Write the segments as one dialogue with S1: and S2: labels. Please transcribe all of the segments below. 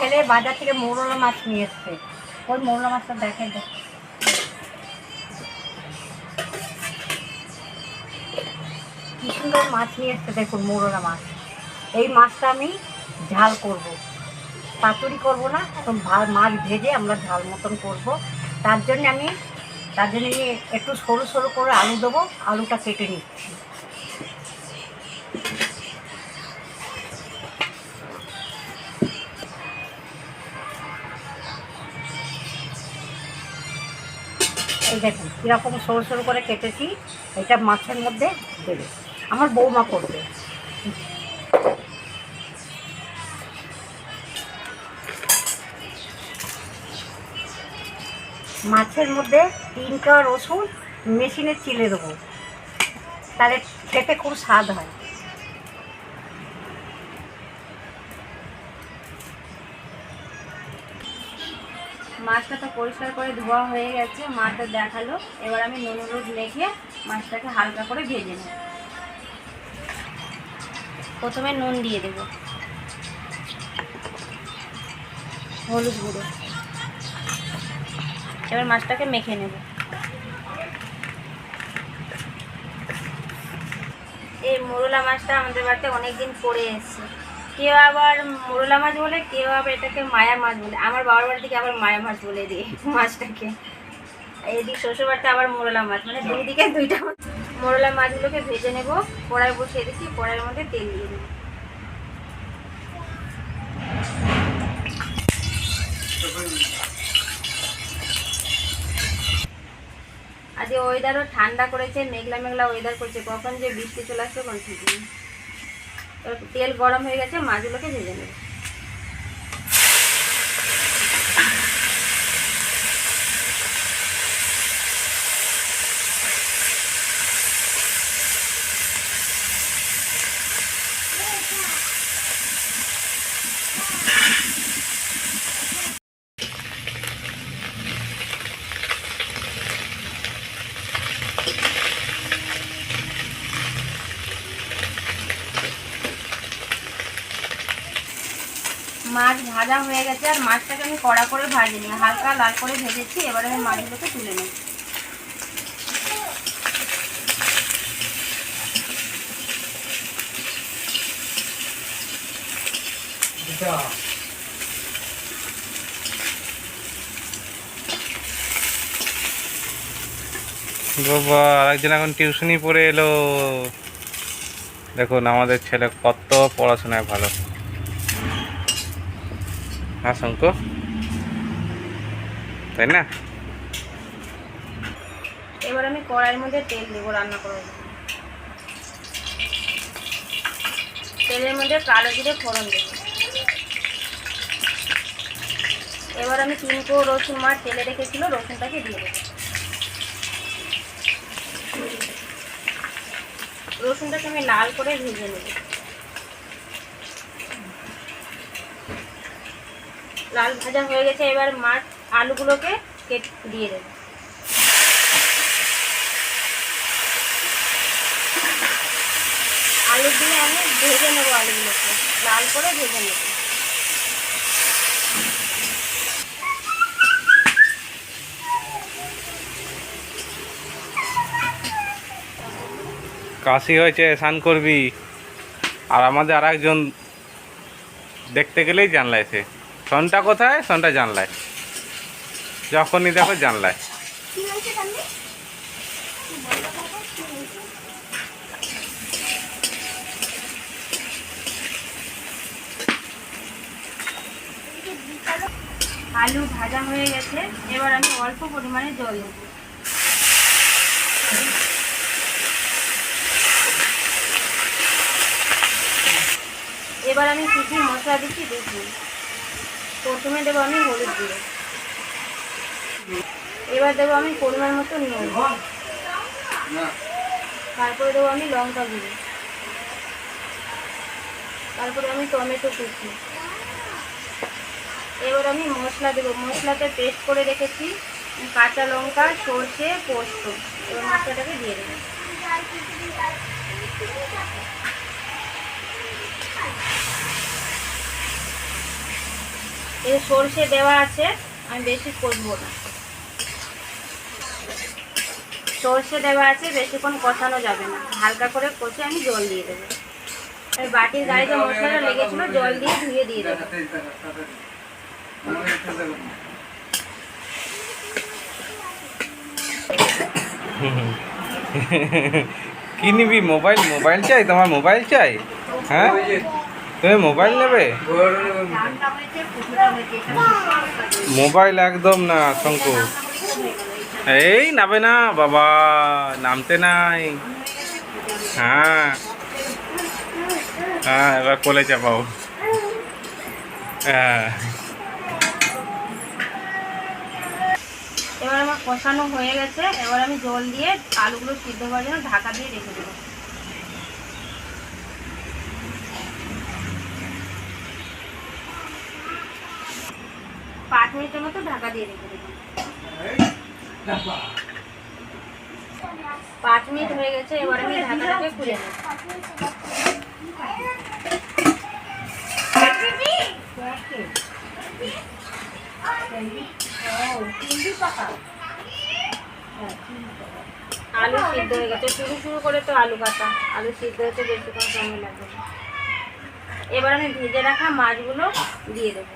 S1: ছেলে বাজার থেকে মৌরলা মাছ নিয়ে এসছে। ওই মৌরলা মাছটা দেখে, দেখ। কি সুন্দর মাছ নিয়ে এসছে, দেখুন মৌরলা মাছ। এই মাছটা আমি ঝাল করব। পাতুরি করব না এখন মাছ ভেজে আমরা ঝাল মতন করব। তার জন্য আমি তার জন্য একটু সরু সরু করে আলু দেবো, আলুটা কেটে নিচ্ছি। এই দেখুন, কীরকম সরু সরু করে কেটেছি, এটা মাছের মধ্যে দেবে। আমার বৌমা করবে। মাছের মধ্যে তিনটা রসুন, মেশিনে চিলে দেবো। তাহলে খেতে খুব স্বাদ হয়।
S2: মাছটা তো পরিষ্কার করে ধোয়া হয়ে গেছে, মাছটা দেখাল। এবার আমি নুন হলুদ মেখে মাছটাকে হালকা করে ভেজে নেব। প্রথমে নুন দিয়ে দেব। হলুদ গুঁড়ো। এবার মাছটাকে মেখে নেব। এই মোরলা মাছটা আমাদের বাড়িতে অনেক দিন পরে এসছে। কেউ আবার মোরলা মাছ বলে, কেউ আবার এটাকে মায়া মাছ বলে। আমার বাবার বাড়ি থেকে আবার মায়া মাছ বলে দিই মাছটাকে। এদিক শ্বশুর বাড়িতে আবার মোরলা মাছ মানে দুই দিকে দুইটা। মোরলা মাছগুলোকে ভেজে নেব, কড়াই বসিয়ে দিচ্ছি, কড়াইয়ের মধ্যে তেল দিয়ে দেবো। আজকে ওয়েদারও ঠান্ডা করেছে, মেঘলা মেঘলা ওয়েদার করেছে, কখন যে বৃষ্টি চলে আসবে কোন ঠিক নেই। তেল গরম হয়ে গেছে মাছগুলোকে ভেজে নেব। মাছ ভাজা হয়ে গেছে আর মাছটাকে আমি কড়া করে ভাজিনি হালকা লাল করে ভেজেছি, এবার আমি মাছগুলোকে তুলে
S3: বাবা আরেকজন এখন টিউশনি পড়ে এলো। দেখুন, আমাদের ছেলে কত পড়াশোনায় ভালো। হ্যাঁ তাই না?
S2: এবার আমি কড়াইয়ের মধ্যে তেল দেবো রান্না করার তেলের মধ্যে কালো জিরে ফোড়ন দেবো। এবার আমি তিন কো রসুন মাছ তেলে রেখেছিল, রসুনটাকে দিয়ে দেবো। রসুনটাকে আমি লাল করে ভেজে নেব। লাল ভাজা হয়ে গেছে, এবার মাছ আলুগুলোকে কেটে দিয়ে দেবো। আলু দিয়ে আমি ভেজে নেব আলুগুলোকে, লাল করে ভেজে নেব।
S3: কাশি হয়েছে, স্নান করবি। আর আমাদের আর একজন দেখতে গেলেই জানলায় সে সনটা কোথায়? সনটা জানলায়। যখনই দেখো, জানলায়।
S2: আলু ভাজা হয়ে গেছে। এবার আমি অল্প পরিমাণে জল দেব। এবার আমি কী কী মশলা দিচ্ছি দেখুন প্রথমে দেবো আমি হলুদ গুঁড়ো। এবার দেবো আমি পরিমাণ মতো নুন। তারপরে দেবো আমি লঙ্কা গুঁড়ো। তারপরে আমি টমেটো কুচি। এবার আমি মশলা দেবো। মশলাতে পেস্ট করে রেখেছি কাঁচা লঙ্কা সর্ষে পোস্ত। এবার মশলাটাকে দিয়ে দেবো। সর্ষে দেওয়া আছে, আমি বেশি কষবো না। সর্ষে দেওয়া আছে, বেশিক্ষণ কষানো যাবে না। হালকা করে কষে আমি জল দিয়ে দেবো। এই বাটির গাড়িতে মশলাটা লেগেছিলো, জল দিয়ে ধুয়ে দিয়ে দেবো।
S3: কি নিবি? মোবাইল? মোবাইল চাই? তোমার মোবাইল চাই? হ্যাঁ? তুমি মোবাইল নেবে? মোবাইল একদম না, শঙ্কু। এই নাবে না, বাবা, নামতে নাই। হ্যাঁ। হ্যাঁ এবার কোলে চাপাও। হ্যাঁ।
S2: এবার আমার কষানো হয়ে গেছে, এবার আমি জল দিয়ে আলুগুলো সিদ্ধ করার জন্য ঢাকা দিয়ে রেখে দেবো। পাঁচ মিনিটের মতো ঢাকা দিয়ে রেখে দেবো। পাঁচ মিনিট হয়ে গেছে এবার আমি ঢাকাটাকে খুলে আলু সিদ্ধ হয়ে গেছে। শুরু শুরু করে তো আলু কাটা। আলু সিদ্ধ হতে বেশিক্ষণ সময় লাগবে এবার আমি ভেজে রাখা মাছগুলো দিয়ে দেবো।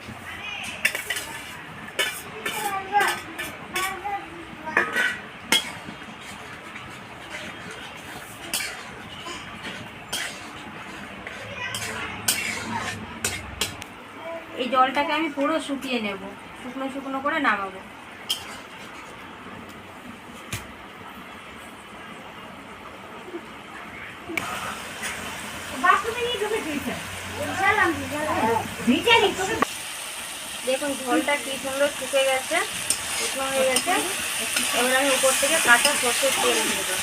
S2: এই জলটাকে আমি পুরো শুকিয়ে নেব। শুকনো শুকনো করে নামাবো। দেখুন ঝোলটা কি সুন্দর শুকে গেছে শুকনো হয়ে গেছে। এবার আমি উপর থেকে কাঁচা সর্ষের তেল দিয়ে দেবো।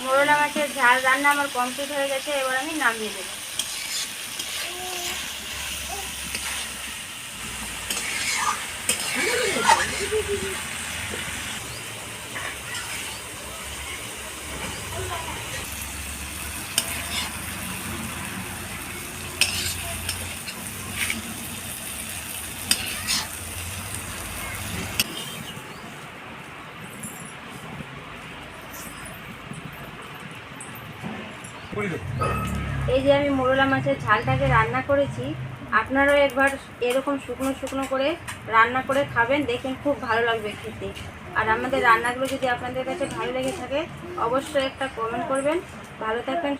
S2: মোরলা মাছের ঝাল রান্না আমার কমপ্লিট হয়ে গেছে এবার আমি নামিয়ে দেবো এই যে আমি মোরলা মাছের ঝালটাকে রান্না করেছি, আপনারাও একবার এরকম শুকনো শুকনো করে রান্না করে খাবেন দেখেন খুব ভালো লাগবে খেতে। আর আমাদের রান্নাগুলো যদি আপনাদের কাছে ভালো লেগে থাকে, অবশ্যই একটা কমেন্ট করবেন। ভালো থাকবেন